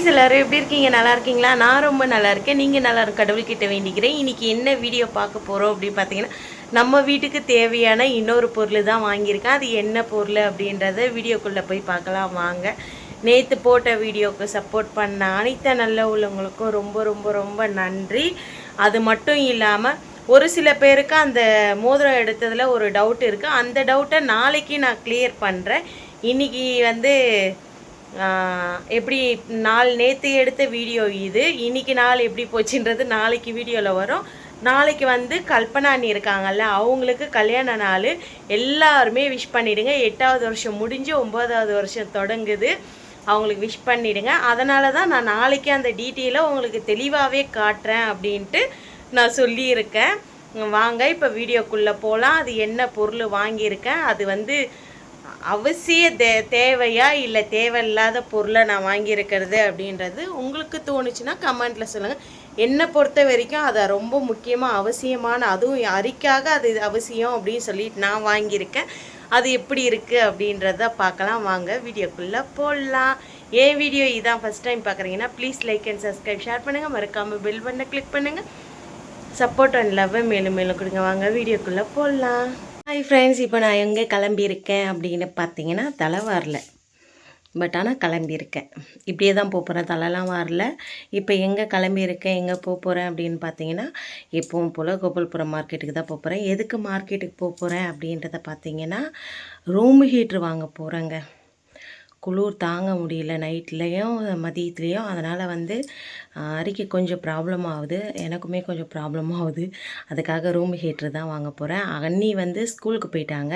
Guys எல்லோரும் எப்படி இருக்கீங்க? நல்லா இருக்கீங்களா? நான் ரொம்ப நல்லா இருக்கேன். நீங்கள் நல்லா இருக்க கடவுள்கிட்ட வேண்டிக்கிறேன். இன்றைக்கி என்ன வீடியோ பார்க்க போகிறோம் அப்படின்னு பார்த்தீங்கன்னா நம்ம வீட்டுக்கு தேவையான இன்னொரு பொருள் தான் வாங்கியிருக்கேன். அது என்ன பொருள் அப்படின்றத வீடியோக்குள்ளே போய் பார்க்கலாம். வாங்க. நேற்று போட்ட வீடியோவுக்கு சப்போர்ட் பண்ண அனைத்து நல்ல உள்ளவங்களுக்கும் ரொம்ப ரொம்ப ரொம்ப நன்றி. அது மட்டும் இல்லாமல் ஒரு சில பேருக்கு அந்த மோதிரம் எடுத்ததில் ஒரு டவுட் இருக்குது அந்த டவுட்டை நாளைக்கு நான் கிளியர் பண்ணுறேன் இன்னைக்கு வந்து எப்படி நாள் நேற்று எடுத்த வீடியோ இது இன்னைக்கு நாள் எப்படி போச்சுன்றது நாளைக்கு வீடியோவில் வரும். நாளைக்கு வந்து கல்பனா அண்ணி இருக்காங்கல்ல அவங்களுக்கு கல்யாண நாள். எல்லாருமே விஷ் பண்ணிடுங்க. எட்டாவது வருஷம் முடிஞ்சு ஒம்போதாவது வருஷம் தொடங்குது. அவங்களுக்கு விஷ் பண்ணிடுங்க. அதனால தான் நான் நாளைக்கு அந்த டீட்டெயிலை உங்களுக்கு தெளிவாகவே காட்டுறேன் அப்படின்ட்டு நான் சொல்லியிருக்கேன். வாங்க இப்போ வீடியோக்குள்ளே போகலாம் அது என்ன பொருள் வாங்கியிருக்கேன். அது வந்து அவசிய தே தேவையா இல்லை தேவையில்லாத பொருளை நான் வாங்கியிருக்கிறது அப்படின்றது உங்களுக்கு தோணுச்சுன்னா கமெண்ட்டில் சொல்லுங்கள் என்னை பொறுத்த வரைக்கும் அதை ரொம்ப முக்கியமாக அவசியமான அதுவும் அறிக்காக அது அவசியம் அப்படின்னு சொல்லிட்டு நான் வாங்கியிருக்கேன். அது எப்படி இருக்குது அப்படின்றத பார்க்கலாம். வாங்க வீடியோக்குள்ளே போடலாம் என் வீடியோ இதான் ஃபஸ்ட் டைம் பார்க்குறீங்கன்னா please like and subscribe share பண்ணுங்கள் மறக்காமல் பெல் பண்ண கிளிக் பண்ணுங்கள் சப்போர்ட் அண்ட் லவ்வை மேலும் மேலும் கொடுங்க. வாங்க வீடியோக்குள்ளே போடலாம் ஹாய் ஃப்ரெண்ட்ஸ் இப்போ நான் எங்கே கிளம்பியிருக்கேன் அப்படின்னு பார்த்தீங்கன்னா தலை வரல. பட் ஆனால் கிளம்பியிருக்கேன். இப்படியே தான் போக போகிறேன் தலைலாம் வரல. இப்போ எங்கே கிளம்பியிருக்கேன் எங்கே போக போகிறேன் அப்படின்னு பார்த்தீங்கன்னா எப்பவும் போல் கோபால்புரம் மார்க்கெட்டுக்கு தான் போக போகிறேன் எதுக்கு மார்க்கெட்டுக்கு போக போகிறேன் அப்படின்றத பார்த்தீங்கன்னா ரூம் ஹீட்ரு வாங்க போகிறேங்க குளிர் தாங்க முடியல நைட்லேயும் மதியத்துலேயும். அதனால் வந்து ஆஹ், அரிக்கு கொஞ்சம் ப்ராப்ளம் ஆகுது. எனக்குமே கொஞ்சம் ப்ராப்ளம் ஆகுது. அதுக்காக ரூம் ஹீட்ரு தான் வாங்க போகிறேன் அண்ணி வந்து ஸ்கூலுக்கு போயிட்டாங்க.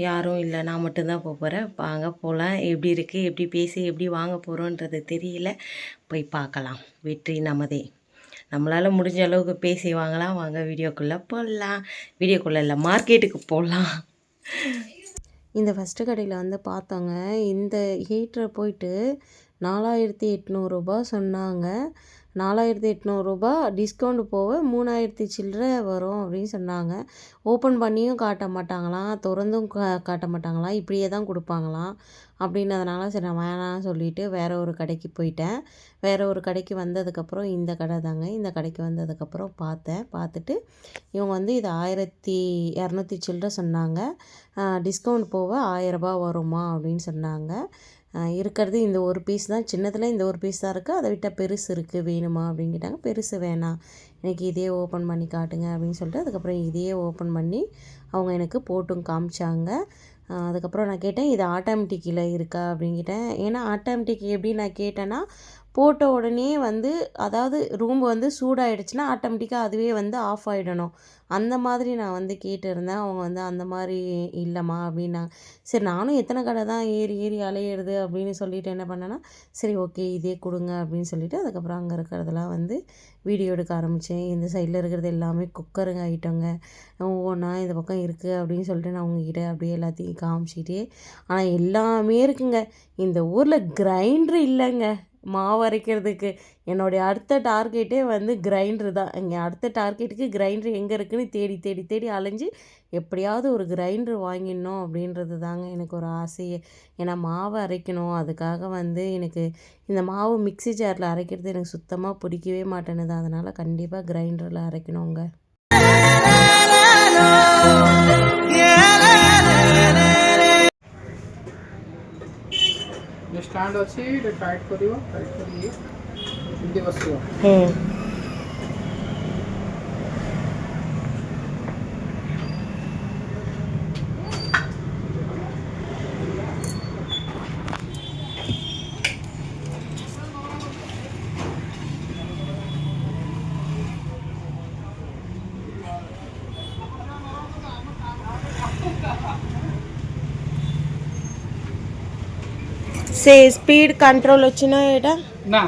யாரும் இல்லை நான் மட்டும்தான் போக போகிறேன் வாங்க போகலாம் எப்படி இருக்குது எப்படி பேசி எப்படி வாங்க போகிறோன்றது தெரியல. போய் பார்க்கலாம். வெற்றி நமதே. நம்மளால் முடிஞ்ச அளவுக்கு பேசி வாங்கலாம். வாங்க வீடியோக்குள்ளே போடலாம் வீடியோக்குள்ளே இல்லை மார்க்கெட்டுக்கு போடலாம் இந்த ஃபஸ்ட்டு கடையில் வந்து பார்த்தோங்க. இந்த ஹீட்டரை போயிட்டு நாலாயிரத்தி எட்நூறுரூபா சொன்னாங்க. நாலாயிரத்தி எட்நூறுரூபா டிஸ்கவுண்ட் போக மூணாயிரத்தி சில்லற வரும் அப்படின்னு சொன்னாங்க. ஓப்பன் பண்ணியும் காட்ட மாட்டாங்களாம் திறந்தும் கா காட்ட மாட்டாங்களாம் இப்படியே தான் கொடுப்பாங்களாம் அப்படின்னதுனால சரி நான் வேணாம்னு சொல்லிட்டு வேற ஒரு கடைக்கு போயிட்டேன். வேறு ஒரு கடைக்கு வந்ததுக்கப்புறம் இந்த கடை தாங்க. இந்த கடைக்கு வந்ததுக்கப்புறம் பார்த்தேன். பார்த்துட்டு இவங்க வந்து இது ஆயிரத்தி இரநூத்தி சில்லற சொன்னாங்க. டிஸ்கவுண்ட் போக ஆயரரூபா வருமா அப்படின்னு சொன்னாங்க. இருக்கிறது இந்த ஒரு பீஸ் தான். சின்னதில் இந்த ஒரு பீஸ் தான் இருக்குது அதை விட்டால் பெருசு இருக்குது வேணுமா அப்படின்னு கேட்டாங்க. பெருசு வேணாம். எனக்கு இதே ஓப்பன் பண்ணி காட்டுங்க அப்படின்னு சொல்லிட்டு அதுக்கப்புறம் இதையே ஓப்பன் பண்ணி அவங்க எனக்கு போட்டும் காமிச்சாங்க. அதுக்கப்புறம் நான் கேட்டேன் இது ஆட்டோமேட்டிக்கில் இருக்கா? அப்படின்னு கேட்டேன். ஏன்னா ஆட்டோமேட்டிக் எப்படி நான் கேட்டேன்னா போட்ட உடனே வந்து அதாவது ரூம் வந்து சூடாயிடுச்சுன்னா ஆட்டோமேட்டிக்காக அதுவே வந்து ஆஃப் ஆகிடணும் அந்த மாதிரி நான் வந்து கேட்டிருந்தேன். அவங்க வந்து அந்த மாதிரி இல்லைம்மா அப்படின்னாங்க சரி நானும் எத்தனை கடை தான் ஏறி ஏறி அலையிறது அப்படின்னு சொல்லிட்டு என்ன பண்ணேன்னா சரி ஓகே இதே கொடுங்க அப்படின்னு சொல்லிவிட்டு அதுக்கப்புறம் அங்கே இருக்கிறதெல்லாம் வந்து வீடியோ எடுக்க ஆரம்பித்தேன் இந்த சைடில் இருக்கிறது எல்லாமே குக்கருங்க ஐட்டங்க. ஒவ்வொன்றா இந்த பக்கம் இருக்குது அப்படின்னு சொல்லிட்டு நான் உங்ககிட்ட அப்படியே எல்லாத்தையும் காமிச்சிட்டே ஆனால் எல்லாமே இருக்குங்க. இந்த ஊரில் கிரைண்டர் இல்லைங்க. மாவு அரைக்கிறதுக்கு. என்னுடைய அடுத்த டார்கெட்டே வந்து கிரைண்டர் தான். இங்கே அடுத்த டார்கெட்டுக்கு கிரைண்டர் எங்கே இருக்குன்னு தேடி தேடி தேடி அலைஞ்சு எப்படியாவது ஒரு கிரைண்டர் வாங்கிடணும் அப்படின்றது தாங்க எனக்கு ஒரு ஆசையே. ஏன்னா மாவு அரைக்கணும். அதுக்காக வந்து எனக்கு இந்த மாவு மிக்சி ஜாரில் அரைக்கிறது எனக்கு சுத்தமாக பிடிக்கவே மாட்டேனுது அதனால் கண்டிப்பாக கிரைண்டரில் அரைக்கணுங்க. ଷ୍ଟାଣ୍ଡ ଅଛି ଏଇଟା ଟାଇଟ୍ କରିବ ଟାଇଟ୍ କରିକି ଏମିତି ବସିବ সে স্পিড কন্ট্রোল হচ্ছে না এটা না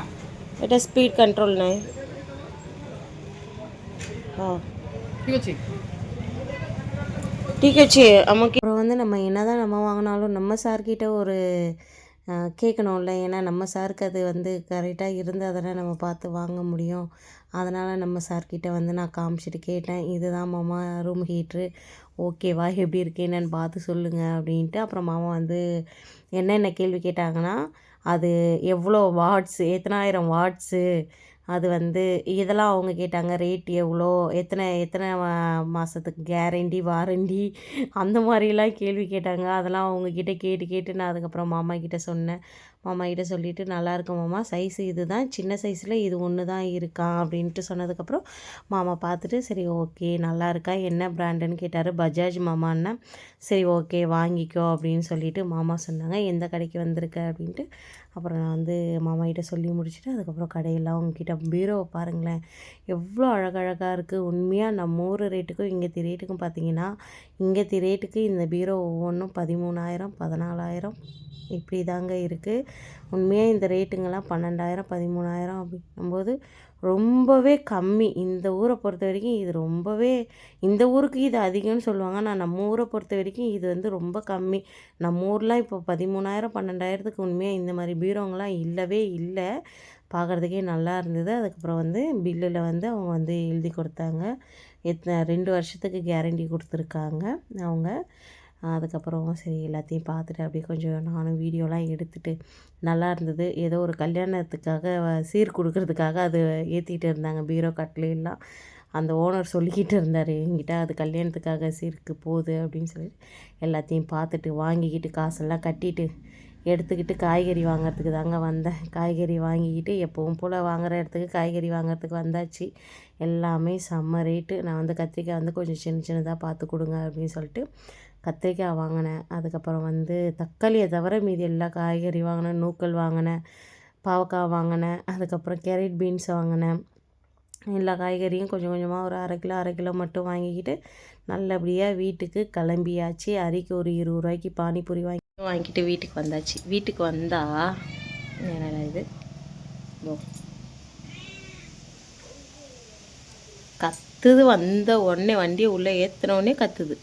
এটা স্পিড কন্ট্রোল নাই হ্যাঁ ঠিক আছে டீ கட்சி நமக்கு அப்புறம் வந்து நம்ம என்ன தான் நம்ம வாங்கினாலும் நம்ம சார்கிட்ட ஒரு கேட்கணும்ல. ஏன்னா நம்ம சாருக்கு அது வந்து கரெக்டாக இருந்து அதெல்லாம் நம்ம பார்த்து வாங்க முடியும். அதனால் நம்ம சார்கிட்ட வந்து நான் காமிச்சிட்டு கேட்டேன். இதுதான் மாமா ரூம் ஹீட்ரு ஓகேவா எப்படி இருக்கு என்னென்னு பார்த்து சொல்லுங்கள் அப்படின்ட்டு அப்புறம் மாமா வந்து என்னென்ன கேள்வி கேட்டாங்கன்னா அது எவ்வளோ வாட்ஸு எத்தனாயிரம் வாட்ஸு அது வந்து இதெல்லாம் அவங்க கேட்டாங்க ரேட் எவ்வளோ எத்தனை எத்தனை மாதத்துக்கு கேரண்டி வாரண்டி அந்த மாதிரிலாம் கேள்வி கேட்டாங்க. அதெல்லாம் அவங்கக்கிட்ட கேட்டு கேட்டு நான் அதுக்கப்புறம் மாமா கிட்டே சொன்னேன். மாமா கிட்ட சொல்லிவிட்டு நல்லா மாமா. சைஸ் இது தான் சின்ன சைஸில் இது ஒன்று தான் இருக்கா? அப்படின்ட்டு சொன்னதுக்கப்புறம் மாமா பார்த்துட்டு சரி ஓகே நல்லா இருக்கா? என்ன பிராண்டுன்னு கேட்டார். பஜாஜ் மாமான்னா சரி ஓகே வாங்கிக்கோ. அப்படின்னு சொல்லிட்டு மாமா சொன்னாங்க. எந்த கடைக்கு வந்திருக்க? அப்படின்ட்டு அப்புறம் நான் வந்து மாமா கிட்ட சொல்லி முடிச்சுட்டு அதுக்கப்புறம் கடையெல்லாம் உங்ககிட்ட பீரோவை பாருங்களேன். எவ்வளோ அழகழகாக இருக்குது உண்மையாக நம்ம ஊர் ரேட்டுக்கும் இங்கே ரேட்டுக்கும் பார்த்தீங்கன்னா இங்கே ரேட்டுக்கு இந்த பீரோ ஒவ்வொன்றும் பதிமூணாயிரம் பதினாலாயிரம் இப்படி தாங்க இருக்குது உண்மையாக இந்த ரேட்டுங்கெல்லாம் பன்னெண்டாயிரம் பதிமூணாயிரம் அப்படிங்கும்போது ரொம்பவே கம்மி. இந்த ஊரை பொறுத்த வரைக்கும் இது ரொம்பவே இந்த ஊருக்கு இது அதிகம்னு சொல்லுவாங்க. ஆனால் நம்ம ஊரை பொறுத்த வரைக்கும் இது வந்து ரொம்ப கம்மி. நம்ம ஊர்லாம் இப்போ பதிமூணாயிரம் பன்னெண்டாயிரத்துக்கு உண்மையாக இந்த மாதிரி பீரோங்கெலாம் இல்லவே இல்லை. பார்க்குறதுக்கே நல்லா இருந்தது. அதுக்கப்புறம் வந்து பில்லில் வந்து அவங்க வந்து எழுதி கொடுத்தாங்க. எத்தனை ரெண்டு வருஷத்துக்கு கேரண்டி கொடுத்துருக்காங்க அவங்க. அதுக்கப்புறம் சரி எல்லாத்தையும் பார்த்துட்டு அப்படியே கொஞ்சம் நானும் வீடியோலாம் எடுத்துகிட்டு நல்லா இருந்தது. ஏதோ ஒரு கல்யாணத்துக்காக சீர் கொடுக்கறதுக்காக அது ஏற்றிட்டு இருந்தாங்க. பீரோ கட்லாம் அந்த ஓனர் சொல்லிக்கிட்டு இருந்தார். என்கிட்ட அது கல்யாணத்துக்காக சீருக்கு போகுது அப்படின்னு சொல்லி எல்லாத்தையும் பார்த்துட்டு வாங்கிக்கிட்டு காசெல்லாம் கட்டிட்டு எடுத்துக்கிட்டு காய்கறி வாங்குறதுக்கு தாங்க வந்தேன். காய்கறி வாங்கிக்கிட்டு எப்பவும் போல் வாங்குற இடத்துக்கு காய்கறி வாங்குறதுக்கு வந்தாச்சு. எல்லாமே செம்ம ரேட்டு. நான் வந்து கத்திரிக்காய் வந்து கொஞ்சம் சின்ன சின்னதாக பார்த்து கொடுங்க அப்படின்னு சொல்லிட்டு கத்திரிக்காய் வாங்கினேன். அதுக்கப்புறம் வந்து தக்காளியை தவிர மீதி எல்லா காய்கறி வாங்கினேன். நூக்கல் வாங்கினேன். பாவக்காய் வாங்கினேன். அதுக்கப்புறம் கேரட் பீன்ஸ் வாங்கினேன். எல்லா காய்கறியும் கொஞ்சம் கொஞ்சமாக ஒரு அரை கிலோ அரை கிலோ மட்டும் வாங்கிக்கிட்டு நல்லபடியாக வீட்டுக்கு கிளம்பியாச்சு. அரிக்கு ஒரு இருபது ரூபாய்க்கு பானிபூரி வாங்கி வாங்கிட்டு வீட்டுக்கு வந்தாச்சு. வீட்டுக்கு வந்தா என்னடா இது? கத்துது வந்த உடனே வண்டியை உள்ளே ஏற்றின உடனே கத்துது.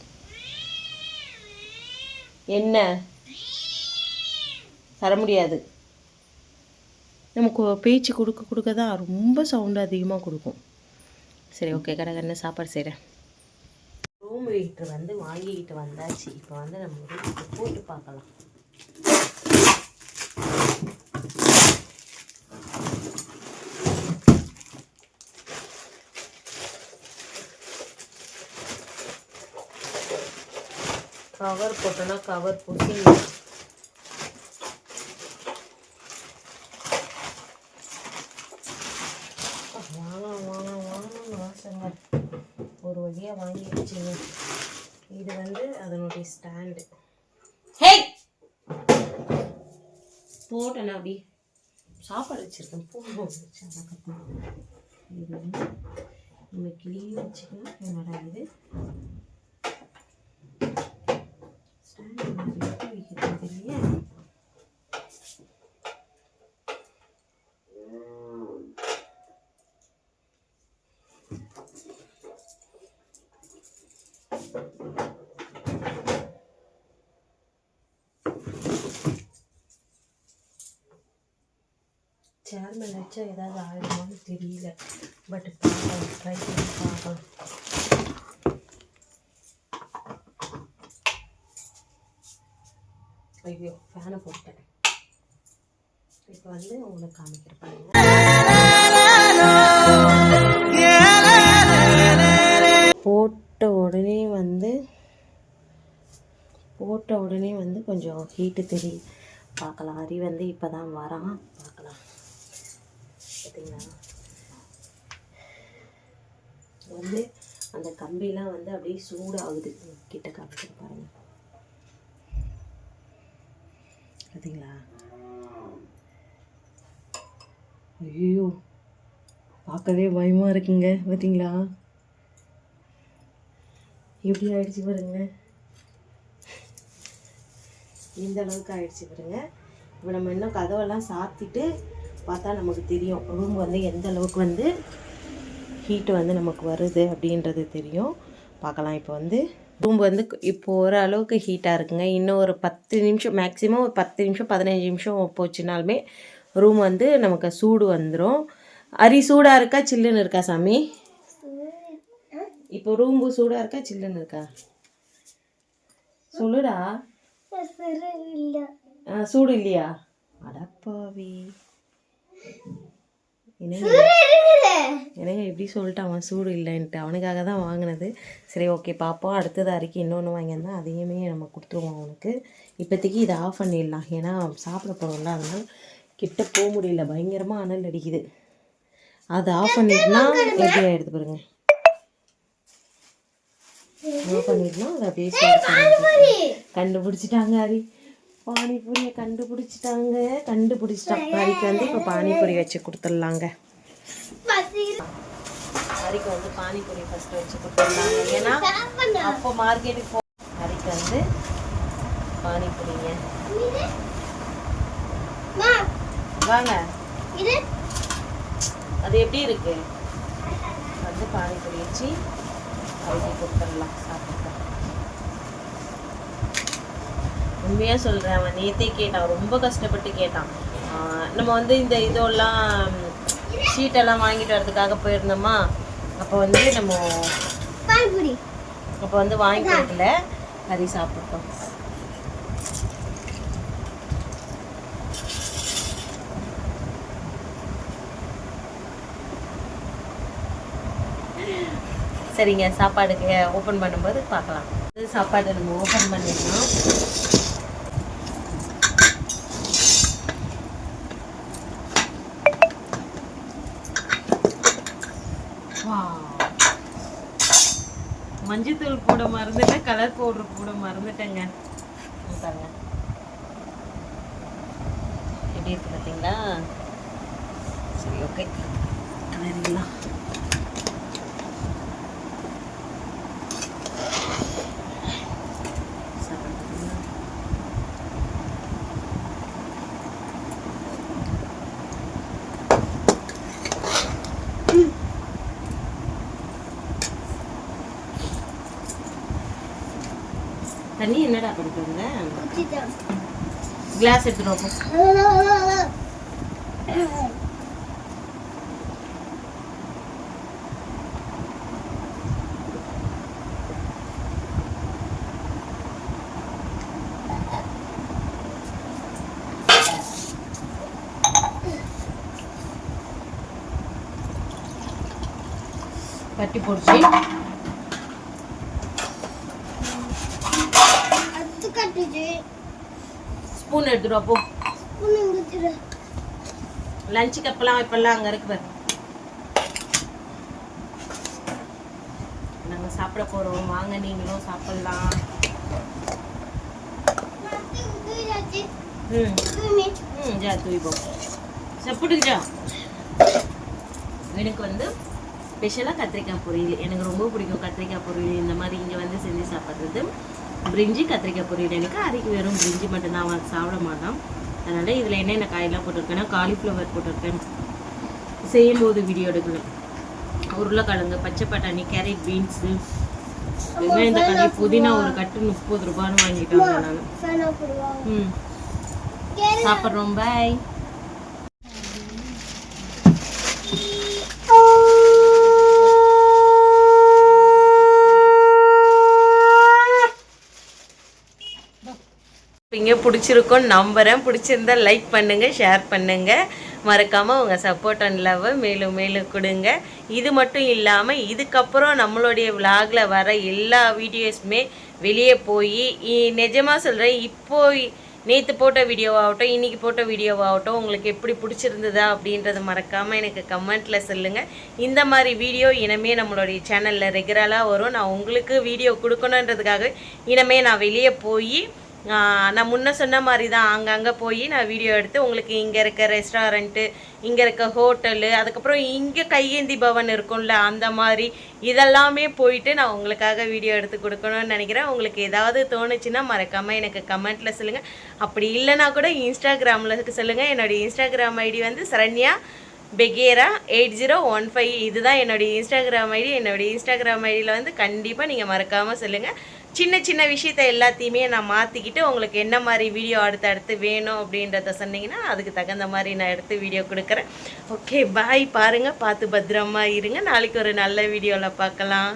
என்ன? தர முடியாது. நமக்கு பேச்சு கொடுக்க கொடுக்க தான் ரொம்ப சவுண்டு அதிகமாக கொடுக்கும். சரி ஓகே கடை சாப்பாடு செய்கிறேன் ரூம் வந்து வாங்கிக்கிட்டு வந்தாச்சு. இப்போ வந்து நம்ம போட்டு பார்க்கலாம். கவர் போட்டோன்னா கவர் பூசி வாங்கலாம் வாங்கலாம் வாங்கணும்னு ஆசைங்க ஒரு வழியாக வாங்கி வச்சுங்க இது வந்து அதனுடைய ஸ்டாண்டு ஹே! போட்டேன் அப்படி? சாப்பாடு வச்சுருக்கேன். பூ. வச்சு அதை கட்டணும் இது வந்து நம்ம கிளீன் வச்சுக்கலாம் என்னோட இது? ஸ்டாண்டு எப்படி வைக்கிறது தெரியல சேர் மேலே வச்சா ஏதாவது ஆயிடுமான்னு தெரியல. பட் பார்க்கலாம் ட்ரை பண்ணி பார்க்கலாம். ஐயோ ஃபேனை போட்டேன் இப்போ வந்து உங்களுக்கு காமிக்கிறேன் போட்ட உடனே வந்து போட்ட உடனே வந்து கொஞ்சம் ஹீட்டு தெரியும். பார்க்கலாம் அரி வந்து இப்போ தான் வரான். பார்க்கலாம். பார்த்தீங்களா? வந்து அந்த கம்பிலாம் வந்து அப்படியே சூடாகுது. கிட்ட காமிச்சு பாருங்க. பார்த்தீங்களா? ஐயோ பார்க்கவே பயமாக இருக்குங்க. பார்த்தீங்களா? எப்படி ஆயிடுச்சு பாருங்க. இந்த அளவுக்கு ஆயிடுச்சு பாருங்க. இப்போ நம்ம இன்னும் கதவெல்லாம் சாத்திட்டு பார்த்தா நமக்கு தெரியும். ரூம் வந்து எந்த அளவுக்கு வந்து ஹீட்டு வந்து நமக்கு வருது அப்படின்றது தெரியும். பார்க்கலாம். இப்போ வந்து ரூம் வந்து இப்போ ஓரளவுக்கு ஹீட்டாக இருக்குங்க. இன்னும் ஒரு பத்து நிமிஷம் மேக்ஸிமம் ஒரு பத்து நிமிஷம் பதினஞ்சு நிமிஷம் போச்சுனாலுமே ரூம் வந்து நமக்கு சூடு வந்துடும் அரி சூடாக இருக்கா சில்லுன்னு இருக்கா சாமி? இப்போ ரூம்பு சூடாக இருக்கா சில்லுன்னு இருக்கா? சொல்லுடா. ஆ, சூடு இல்லையா? அடப்பாவி. என்னங்க? இப்படி சொல்லிட்டு அவன் சூடு இல்லைன்ட்டு. அவனுக்காக தான் வாங்கினது. சரி ஓகே பார்ப்போம் அடுத்தது அரைக்கி இன்னொன்று வாங்கியிருந்தா அதையுமே நம்ம கொடுத்துருவோம் அவனுக்கு. இப்போதைக்கு இதை ஆஃப் பண்ணிடலாம். ஏன்னா சாப்பிட போகிறோம்ல அதனால கிட்ட போக முடியல. பயங்கரமாக அனல் அடிக்குது. அதை ஆஃப் பண்ணிட்டுனா எப்படி ஆகிடுது பாருங்க. ஆஃப் பண்ணிட்டுனா அது அப்படியே சூடு கண்டுபிடிச்சிட்டாங்க ஹரி பானிபூரியை கண்டுபிடிச்சிட்டாங்க. கண்டுபிடிச்சிட்டான். ஹரிக்கு வந்து இப்போ பானிபூரி வச்சு கொடுத்துடலாங்க. ஹரிக்கு வந்து பானிபூரி ஃபஸ்ட்டு வச்சு கொடுத்துடலாங்க. ஏன்னா அப்போ மார்க்கெட்டுக்கு போ ஹரிக்கு வந்து பானிபூரிங்க. வாங்க. அது எப்படி இருக்கு? வந்து பானிபூரி வச்சு ஹரிக்கு கொடுத்துடலாம். சாப்பிட்டு உண்மையாக சொல்கிறேன் அவன் நேத்தே கேட்டான். ரொம்ப கஷ்டப்பட்டு கேட்டான். நம்ம வந்து இந்த இதெல்லாம் ஷீட்டெல்லாம் வாங்கிட்டு வரதுக்காக போயிருந்தோமா? அப்போ வந்து நம்ம அப்போ வந்து வாங்கி கொடுக்கல கறி சாப்பிட்டோம். சரிங்க சாப்பாடுக்கு ஓப்பன் பண்ணும்போது பார்க்கலாம். சாப்பாடு நம்ம ஓப்பன் பண்ணிடலாம் மஞ்சத்தூள் போட மறந்துட்டேன் கலர் பவுடர் போட மறந்துட்டேங்க. பாருங்க. எப்படி இருக்கு பார்த்தீங்களா சரி ஓகே கலரிங்களா தண்ணி என்னடா படிக்கிறீங்க கிளாஸ் எடுத்துட்டு வைப்போம் கட்டி ஸ்பூன் எடுத்துட்டு வா, போ. லஞ்ச் கப்பெல்லாம் இப்பெல்லாம் அங்கே இருக்கு பாரு. நாங்கள் சாப்பிட போகிறோம் வாங்க நீங்களும் சாப்பிட்லாம். ம். ம் ஜா தூய் போ. சாப்பிட்டுக்கு ஜா எனக்கு வந்து ஸ்பெஷலாக கத்திரிக்காய் பொரியல். எனக்கு ரொம்ப பிடிக்கும் கத்திரிக்காய் பொரியல். இந்த மாதிரி இங்கே வந்து செஞ்சு சாப்பிட்றது. பிரிஞ்சி கத்திரிக்காய் பொரியல். எனக்கு அதுக்கு வெறும் பிரிஞ்சி மட்டும்தான் அவன் சாப்பிட மாட்டான். அதனால் இதில் என்னென்ன காயெல்லாம் போட்டிருக்கேன்னா காலிஃப்ளவர் போட்டிருக்கேன். செய்யும்போது வீடியோ எடுக்கணும். உருளைக்கிழங்கு பச்சை பட்டாணி கேரட் பீன்ஸு வெங்காயம் தக்காளி புதினா ஒரு கட்டு முப்பது ரூபான்னு வாங்கிட்டாங்க நான். ம். சாப்பிட்றோம் பாய் இங்கே பிடிச்சிருக்கோம் நம்புகிறேன் பிடிச்சிருந்தா லைக் பண்ணுங்கள் ஷேர் பண்ணுங்கள் மறக்காமல் உங்கள் சப்போர்ட் அண்ட் லவ்வை மேலும் மேலும் கொடுங்க. இது மட்டும் இல்லாமல் இதுக்கப்புறம் நம்மளுடைய விலாகில் வர எல்லா வீடியோஸுமே வெளியே போய் நிஜமாக சொல்கிறேன் இப்போ நேற்று போட்ட வீடியோவாகட்டும் இன்றைக்கி போட்ட வீடியோவாகட்டும் உங்களுக்கு எப்படி பிடிச்சிருந்ததா அப்படின்றத மறக்காமல் எனக்கு கமெண்ட்டில் சொல்லுங்கள் இந்த மாதிரி வீடியோ இனமே நம்மளுடைய சேனலில் ரெகுலராக வரும். நான் உங்களுக்கு வீடியோ கொடுக்கணுன்றதுக்காக இனமே நான் வெளியே போய் நான் முன்ன சொன்ன மாதிரி தான் அங்கங்கே போய் நான் வீடியோ எடுத்து உங்களுக்கு இங்கே இருக்க ரெஸ்டாரண்ட்டு இங்கே இருக்க ஹோட்டலு அதுக்கப்புறம் இங்கே கையேந்தி பவன் இருக்கும்ல அந்த மாதிரி இதெல்லாமே போயிட்டு நான் உங்களுக்காக வீடியோ எடுத்து கொடுக்கணும்னு நினைக்கிறேன். உங்களுக்கு ஏதாவது தோணுச்சுன்னா மறக்காமல் எனக்கு கமெண்ட்டில் சொல்லுங்கள் அப்படி இல்லைனா கூட இன்ஸ்டாகிராமில் சொல்லுங்கள் என்னுடைய இன்ஸ்டாகிராம் ஐடி வந்து Saranya Behera eight zero one five. இதுதான் என்னுடைய இன்ஸ்டாகிராம் ஐடி என்னுடைய இன்ஸ்டாகிராம் ஐடியில் வந்து கண்டிப்பாக நீங்கள் மறக்காமல் சொல்லுங்கள் சின்ன சின்ன விஷயத்த எல்லாத்தையுமே நான் மாற்றிக்கிட்டு உங்களுக்கு என்ன மாதிரி வீடியோ அடுத்து அடுத்து வேணும் அப்படின்றத சொன்னீங்கன்னா அதுக்கு தகுந்த மாதிரி நான் எடுத்து வீடியோ கொடுக்குறேன். ஓகே பாய் பாருங்கள் பார்த்து பத்திரமா இருங்க. நாளைக்கு ஒரு நல்ல வீடியோவில் பார்க்கலாம்.